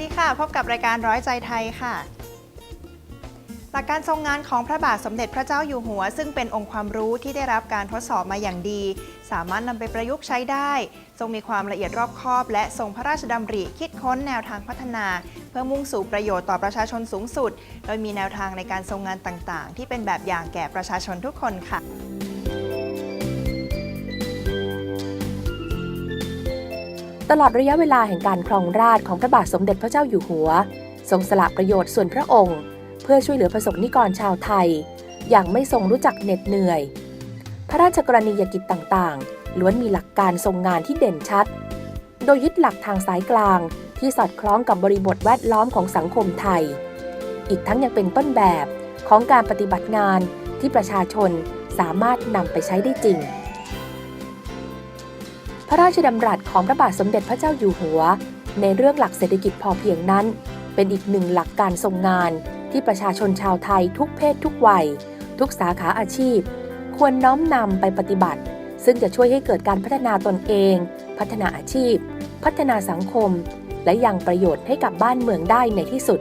ดีค่ะ พบกับรายการร้อยใจไทยค่ะ หลักการทรงงานของพระบาทสมเด็จพระเจ้าอยู่หัว ซึ่งเป็นองค์ความรู้ที่ได้รับการทดสอบมาอย่างดี สามารถนำไปประยุกต์ใช้ได้ ทรงมีความละเอียดรอบคอบ และทรงพระราชดำริคิดค้นแนวทางพัฒนา เพื่อมุ่งสู่ประโยชน์ต่อประชาชนสูงสุด โดยมีแนวทางในการทรงงานต่างๆ ที่เป็นแบบอย่างแก่ประชาชนทุกคนค่ะ ตลอดระยะเวลาแห่งการครองราชของพระบาทสมเด็จพระเจ้าอยู่หัว ทรงสละประโยชน์ส่วนพระองค์ เพื่อช่วยเหลือประสบนิกรชาวไทย อย่างไม่ทรงรู้จักเหน็ดเหนื่อย พระราชกรณียกิจต่างๆ ล้วนมีหลักการทรงงานที่เด่นชัด โดยยึดหลักทางสายกลางที่สอดคล้องกับบริบทแวดล้อมของสังคมไทย อีกทั้งยังเป็นต้นแบบของการปฏิบัติงานที่ประชาชนสามารถนำไปใช้ได้จริง พระราชดำรัสของพระบาทสมเด็จพระเจ้าอยู่หัว ในเรื่องหลักเศรษฐกิจพอเพียงนั้น เป็นอีกหนึ่งหลักการทรงงาน ที่ประชาชนชาวไทยทุกเพศทุกวัย ทุกสาขาอาชีพ ควรน้อมนำไปปฏิบัติ ซึ่งจะช่วยให้เกิดการพัฒนาตนเอง พัฒนาอาชีพ พัฒนาสังคม และยังประโยชน์ให้กับบ้านเมืองได้ในที่สุด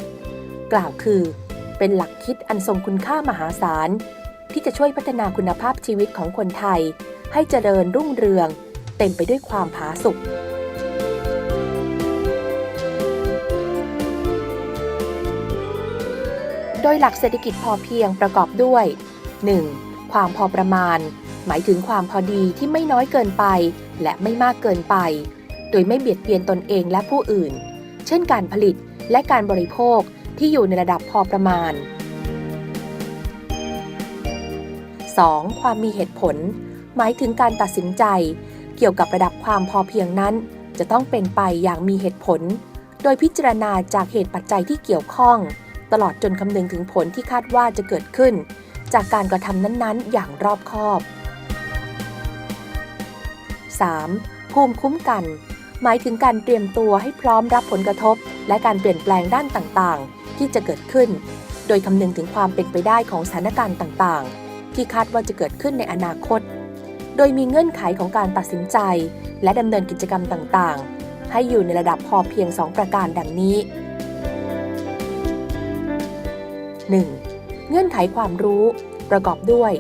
กล่าวคือ เป็นหลักคิดอันทรงคุณค่ามหาศาลที่จะช่วยพัฒนาคุณภาพชีวิตของคนไทย ให้เจริญรุ่งเรือง เต็มไปด้วยความผาสุกโดยหลักเศรษฐกิจพอเพียงประกอบด้วย 1. ความพอประมาณ หมายถึงความพอดีที่ไม่น้อยเกินไป และไม่มากเกินไป โดยไม่เบียดเบียนตนเองและผู้อื่น เช่นการผลิตและการบริโภคที่อยู่ในระดับพอประมาณ 2. ความมีเหตุผล หมายถึงการตัดสินใจ เกี่ยวกับระดับความพอเพียงนั้น จะต้องเป็นไปอย่างมีเหตุผล โดยพิจารณาจากเหตุปัจจัยที่เกี่ยวข้อง ตลอดจนคำนึงถึงผลที่คาดว่าจะเกิดขึ้น จากการกระทำนั้นๆ อย่างรอบคอบ 3. ภูมิคุ้มกัน หมายถึงการเตรียมตัวให้พร้อมรับผลกระทบ และการเปลี่ยนแปลงด้านต่างๆ ที่จะเกิดขึ้น โดยคำนึงถึงความเป็นไปได้ของสถานการณ์ต่างๆ ที่คาดว่าจะเกิดขึ้นในอนาคต โดยมีเงื่อนไขของการตัดสินใจ และดำเนินกิจกรรมต่างๆ ให้อยู่ในระดับพอเพียง 2 ประการดังนี้ 1. เงื่อนไขความรู้ ประกอบด้วย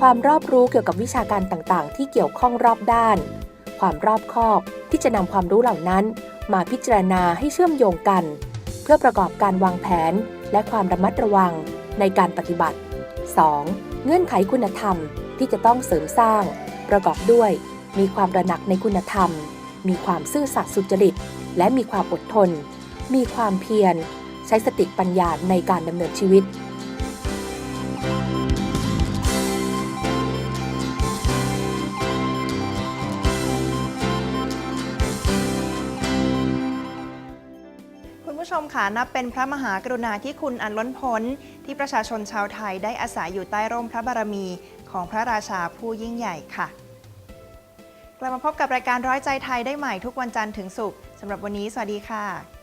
ความรอบรู้เกี่ยวกับวิชาการต่างๆ ที่เกี่ยวข้องรอบด้าน ความรอบคอบที่จะนำความรู้เหล่านั้น มาพิจารณาให้เชื่อมโยงกัน เพื่อประกอบการวางแผนและความระมัดระวังในการปฏิบัติ 2. เงื่อนไขคุณธรรม ที่จะต้องเสริมสร้าง ประกอบด้วย มีความระหนักในคุณธรรม มีความซื่อสัตย์สุจริต และมีความอดทน มีความเพียร ใช้สติปัญญาในการดำเนินชีวิตคุณผู้ชมค่ะนับเป็นพระมหากรุณาธิคุณอันล้นพ้น ที่ประชาชนชาวไทยได้อาศัยอยู่ใต้ร่มพระบารมี ของพระราชาผู้ยิ่งใหญ่ค่ะ กลับมาพบกับรายการร้อยใจไทยได้ใหม่ทุกวันจันทร์ถึงศุกร์สำหรับวันนี้ สวัสดีค่ะ